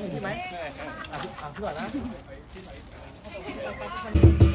เห็นพี่ไหมอะพี่อะพี่ก่อนนะ